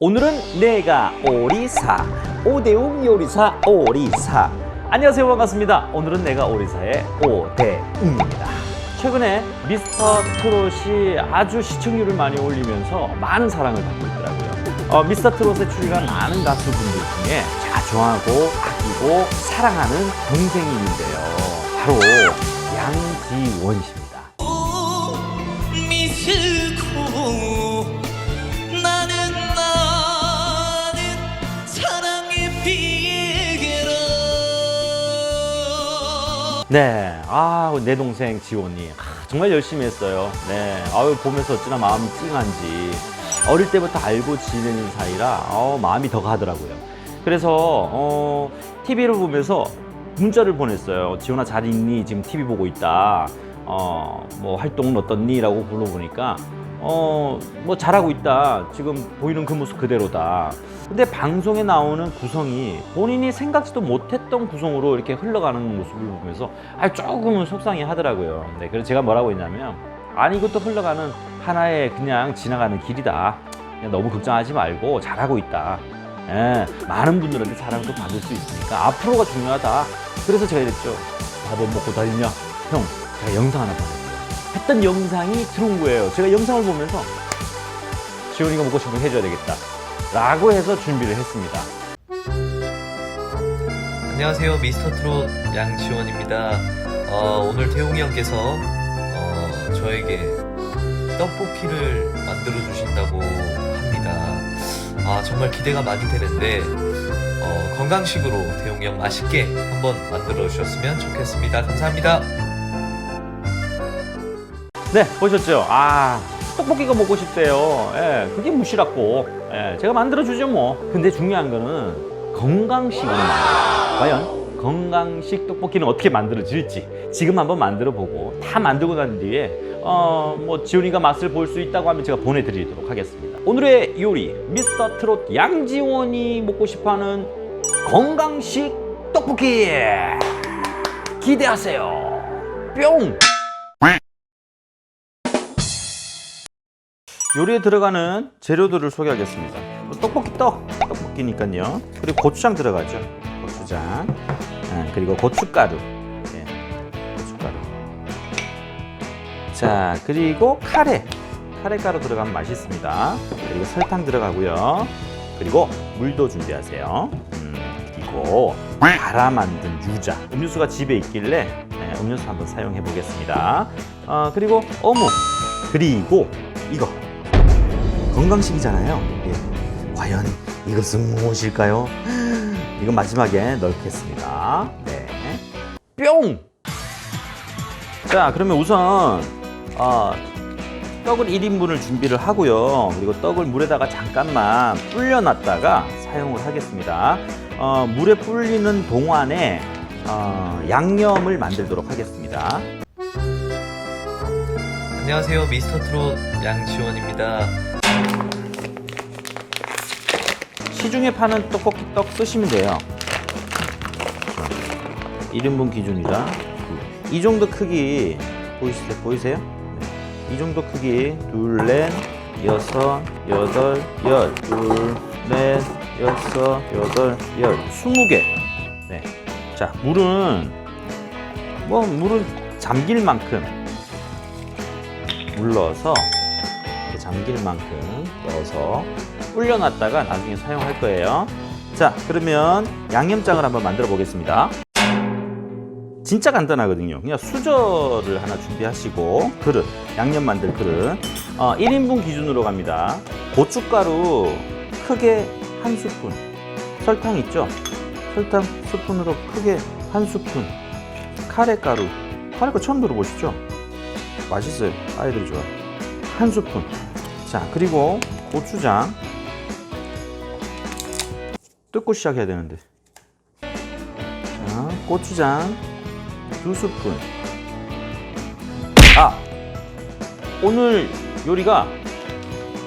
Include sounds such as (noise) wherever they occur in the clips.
오늘은 내가 오리사 오대웅 요리사 오리사. 안녕하세요. 반갑습니다. 오늘은 내가 오리사의 오대웅입니다. 최근에 미스터 트롯이 아주 시청률을 많이 올리면서 많은 사랑을 받고 있더라고요. 어, 미스터 트롯에 출연한 많은 가수분들 중에 좋아하고 아끼고 사랑하는 동생이 있는데요. 바로 양지원 씨입니다. 미 네, 아, 내 동생 지원이 아, 정말 열심히 했어요. 네, 아유 보면서 어찌나 마음이 찡한지 어릴 때부터 알고 지내는 사이라 어, 마음이 더 가더라고요. 그래서 어, TV를 보면서 문자를 보냈어요. 지원아 잘 있니? 지금 TV 보고 있다. 어, 뭐 활동은 어떻니?라고 불러보니까 어, 뭐 잘하고 있다. 지금 보이는 그 모습 그대로다. 근데 방송에 나오는 구성이 본인이 생각지도 못했던 구성으로 이렇게 흘러가는 모습을 보면서 아, 조금은 속상해 하더라고요. 네, 그래서 제가 뭐라고 했냐면 아니 이것도 흘러가는 하나의 그냥 지나가는 길이다. 그냥 너무 걱정하지 말고 잘하고 있다. 예, 많은 분들한테 사랑도 받을 수 있으니까 앞으로가 중요하다. 그래서 제가 이랬죠. 밥은 먹고 다니냐? 형, 제가 영상 하나 보내드려요. 했던 영상이 들어온 거예요. 제가 영상을 보면서 지원이가 먹고 싶은 거 해줘야 되겠다. 라고 해서 준비를 했습니다. 안녕하세요 미스터 트롯 양지원입니다 어, 오늘 태용이 형께서 어, 저에게 떡볶이를 만들어 주신다고 합니다 아 정말 기대가 많이 되는데 어, 건강식으로 형 맛있게 한번 만들어 주셨으면 좋겠습니다 감사합니다 네, 보셨죠? 아, 떡볶이가 먹고 싶대요. 예, 그게 무시랍고. 예, 제가 만들어주죠, 뭐. 근데 중요한 거는 건강식으로 만들어요. 과연 건강식 떡볶이는 어떻게 만들어질지 지금 한번 만들어 보고 다 만들고 난 뒤에 어, 뭐 지훈이가 맛을 볼 수 있다고 하면 제가 보내드리도록 하겠습니다. 오늘의 요리 미스터 트롯 양지원이 먹고 싶어 하는 건강식 떡볶이 기대하세요. 뿅. 요리에 들어가는 재료들을 소개하겠습니다. 뭐 떡볶이 떡, 떡볶이니까요. 그리고 고추장 들어가죠. 고추장. 예, 그리고 고춧가루. 예, 고춧가루. 자, 그리고 카레. 카레가루 들어가면 맛있습니다. 그리고 설탕 들어가고요. 그리고 물도 준비하세요. 음, 그리고 갈아 만든 유자. 음료수가 집에 있길래 예, 음료수 한번 사용해 보겠습니다. 어, 그리고 어묵. 그리고 이거 건강식이잖아요. 예. 과연 이것은 무엇일까요? 이건 마지막에 넣겠습니다. 네. 뿅! 자, 그러면 우선 어, 떡을 1인분을 준비를 하고요. 그리고 떡을 물에다가 잠깐만 불려놨다가 사용을 하겠습니다. 어, 물에 불리는 동안에 어, 양념을 만들도록 하겠습니다. 안녕하세요 미스터 트롯 양지원입니다 시중에 파는 떡볶이 떡 쓰시면 돼요. 1인분 기준이다. 이 정도 크기 보이세요? 보이세요? 네. 이 정도 크기 둘, 넷, 여섯, 여덟, 열, 둘, 넷, 여섯, 여덟, 열, 스무 개. 네. 자, 물은 뭐 물은 잠길 만큼 물 넣어서 이렇게 잠길 만큼 넣어서 불려놨다가 나중에 사용할 거예요. 자, 그러면 양념장을 한번 만들어 보겠습니다. 진짜 간단하거든요. 그냥 수저를 하나 준비하시고 그릇, 양념 만들 그릇. 어, 1인분 기준으로 갑니다. 고춧가루 크게 한 스푼. 설탕 있죠? 설탕 스푼으로 크게 한 스푼. 카레가루. 카레가 처음 들어보시죠? 맛있어요. 아이들이 좋아. 한 스푼. 자, 그리고 고추장. 뜯고 시작해야 되는데. 자, 고추장 두 스푼. 아, 오늘 요리가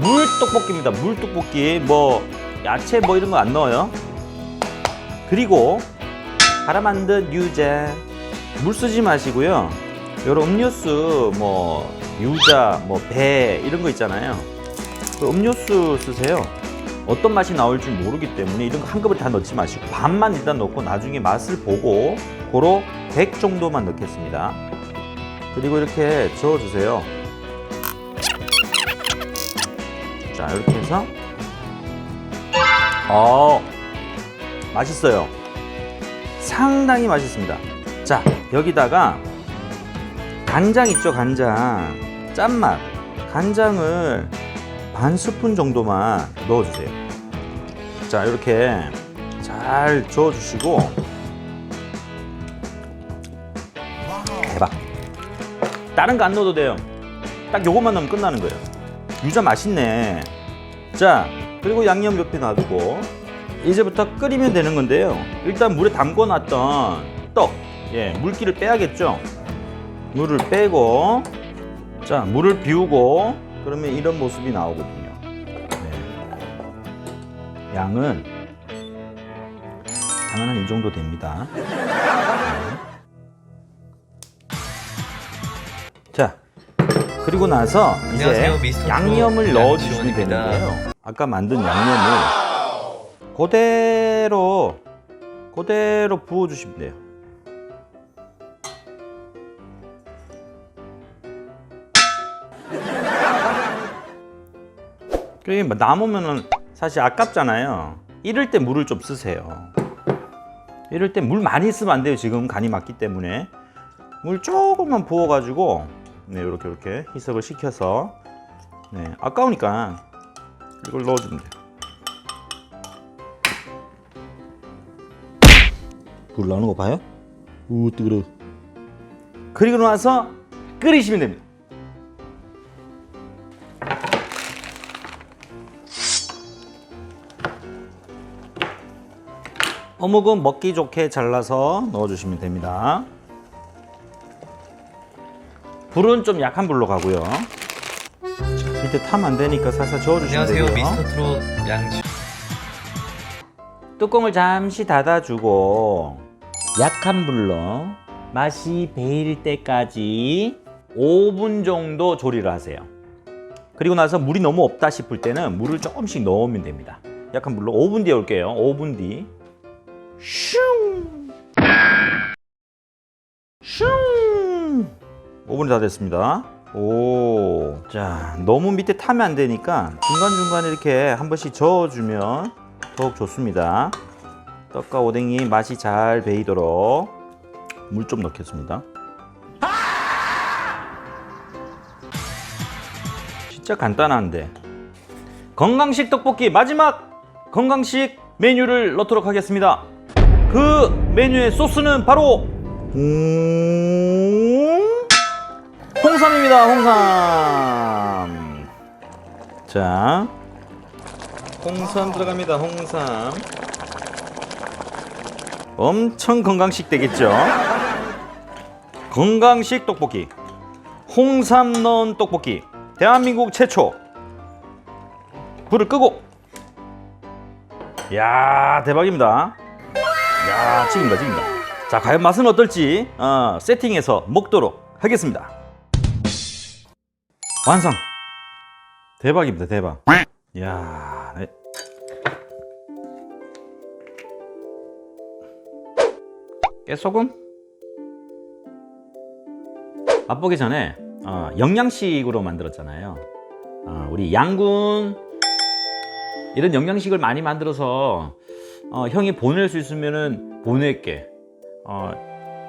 물떡볶이입니다. 물떡볶이. 뭐 야채 뭐 이런 거 안 넣어요. 그리고 갈아 만든 유자. 물 쓰지 마시고요. 여러 음료수 뭐 유자, 뭐 배 이런 거 있잖아요. 그 음료수 쓰세요. 어떤 맛이 나올 줄 모르기 때문에 이런 거 한꺼번에 다 넣지 마시고 반만 일단 넣고 나중에 맛을 보고 고로 100 정도만 넣겠습니다. 그리고 이렇게 저어주세요. 자 이렇게 해서 어 맛있어요. 상당히 맛있습니다. 자 여기다가 간장 있죠 간장 짠맛 간장을 반 스푼 정도만 넣어주세요. 자 이렇게 잘 저어주시고 대박. 다른 거 안 넣어도 돼요. 딱 요것만 넣으면 끝나는 거예요. 유자 맛있네. 자 그리고 양념 옆에 놔두고 이제부터 끓이면 되는 건데요. 일단 물에 담궈 놨던 떡, 예 물기를 빼야겠죠. 물을 빼고 자 물을 비우고 그러면 이런 모습이 나오거든요. 네. 양은 양은 한이 정도 됩니다. 네. 자 그리고 나서 이제 안녕하세요, 양념을 넣어주시면. 되는데요. 아까 만든 양념을 그대로 그대로 부어주시면 돼요. 그게 뭐 남으면은 사실 아깝잖아요. 이럴 때 물을 좀 쓰세요. 이럴 때 물 많이 쓰면 안 돼요. 지금 간이 맞기 때문에 물 조금만 부어 가지고 네 이렇게 이렇게 희석을 시켜서 네 아까우니까 이걸 넣어주면 돼요. 불 나오는 거 봐요? 우 뜨거워. 그리고 나서 끓이시면 됩니다. 어묵은 먹기 좋게 잘라서 넣어주시면 됩니다. 불은 좀 약한 불로 가고요. 자, 밑에 타면 안 되니까 살살 저어주시면 안녕하세요, 되고요. 미스터 트롯 양지. 뚜껑을 잠시 닫아주고 약한 불로 맛이 배일 때까지 5분 정도 조리를 하세요. 그리고 나서 물이 너무 없다 싶을 때는 물을 조금씩 넣으면 됩니다. 약한 불로 5분 뒤에 올게요. 5분 뒤. 슝! 슝! 5분이 다 됐습니다. 오. 자, 너무 밑에 타면 안 되니까 중간중간에 이렇게 한 번씩 저어주면 더욱 좋습니다. 떡과 오뎅이 맛이 잘 배이도록 물 좀 넣겠습니다. 진짜 간단한데 건강식 떡볶이 마지막 건강식 메뉴를 넣도록 하겠습니다. 그 메뉴의 소스는 바로 음... 홍삼입니다. 홍삼. 자, 홍삼 들어갑니다. 홍삼. 엄청 건강식 되겠죠? 건강식 떡볶이. 홍삼 넣은 떡볶이. 대한민국 최초. 불을 끄고. 야 대박입니다. 야 찍인다 찍인다. 자 과연 맛은 어떨지 어, 세팅해서 먹도록 하겠습니다. 완성. 대박입니다 대박. 야 네. 깨소금? 맛보기 전에 어, 영양식으로 만들었잖아요. 어, 우리 양군 이런 영양식을 많이 만들어서 어, 형이 보낼 수 있으면은 보낼게. 어,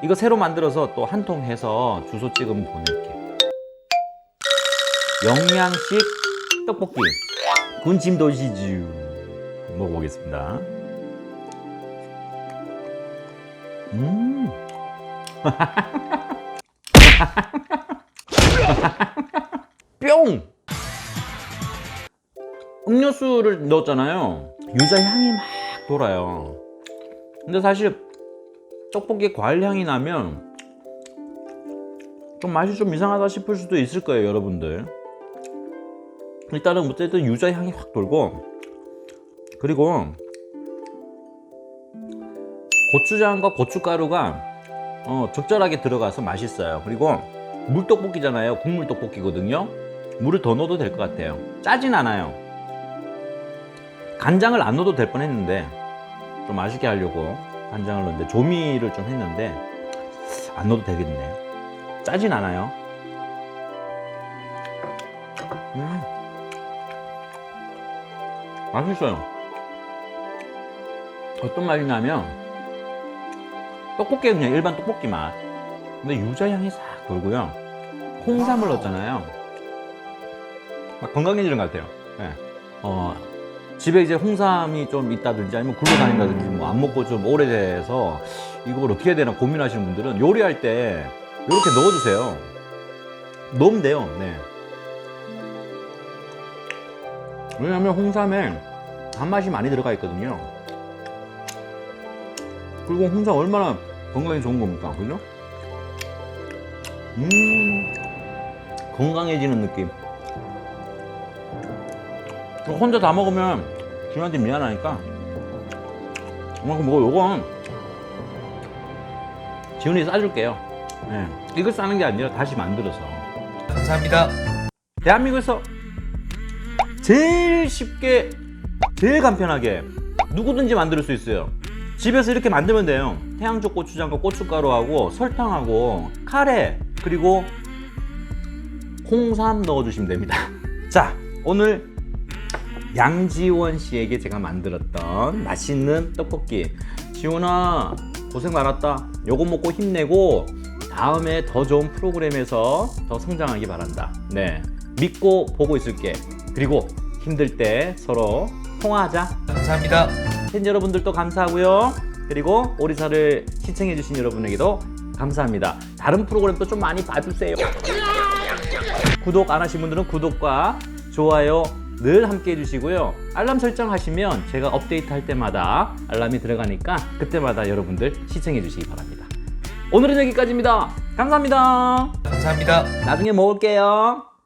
이거 새로 만들어서 또 한 통 해서 주소 찍으면 보낼게. 영양식 떡볶이 군침 도시주 먹어보겠습니다. 음. (laughs) 뿅! 음료수를 넣었잖아요. 유자 향이 막 돌아요. 근데 사실 떡볶이 과일 향이 나면 좀 맛이 좀 이상하다 싶을 수도 있을 거예요, 여러분들. 일단은 어쨌든 유자 향이 확 돌고 그리고 고추장과 고춧가루가 어, 적절하게 들어가서 맛있어요. 그리고 물떡볶이잖아요. 국물 떡볶이거든요. 물을 더 넣어도 될 것 같아요. 짜진 않아요. 간장을 안 넣어도 될 뻔했는데 좀 맛있게 하려고 간장을 넣는데 조미를 좀 했는데 안 넣어도 되겠네요. 짜진 않아요. 음. 맛있어요. 어떤 맛이 나면 떡볶이 그냥 일반 떡볶이 맛. 근데 유자 향이 싹 돌고요. 홍삼을 넣었잖아요. 막 건강해지는 것 같아요. 네. 어, 집에 이제 홍삼이 좀 있다든지 아니면 굴러 다닌다든지 뭐 안 먹고 좀 오래돼서 이걸 어떻게 해야 되나 고민하시는 분들은 요리할 때 이렇게 넣어주세요. 넣으면 돼요. 네. 왜냐하면 홍삼에 단맛이 많이 들어가 있거든요. 그리고 홍삼 얼마나 건강에 좋은 겁니까? 그죠? 음, 건강해지는 느낌. 혼자 다 먹으면 주한테 미안하니까. 이만큼 먹어 요건. 지훈이 싸줄게요. 네. 이걸 싸는 게 아니라 다시 만들어서. 감사합니다. 대한민국에서 제일 쉽게 제일 간편하게 누구든지 만들 수 있어요. 집에서 이렇게 만들면 돼요. 태양초 고추장과 고춧가루하고 설탕하고 카레 그리고 홍삼 넣어주시면 됩니다. (laughs) 자 오늘 양지원 씨에게 제가 만들었던 맛있는 떡볶이. 지원아 고생 많았다. 요거 먹고 힘내고 다음에 더 좋은 프로그램에서 더 성장하기 바란다. 네 믿고 보고 있을게. 그리고 힘들 때 서로 통화하자. 감사합니다. 팬 여러분들도 감사하고요. 그리고 오리사를 시청해 주신 여러분에게도 감사합니다. 다른 프로그램도 좀 많이 봐주세요. 구독 안 하신 분들은 구독과 좋아요 늘 함께 해주시고요. 알람 설정하시면 제가 업데이트 할 때마다 알람이 들어가니까 그때마다 여러분들 시청해 주시기 바랍니다. 오늘은 여기까지입니다. 감사합니다. 감사합니다. 나중에 먹을게요.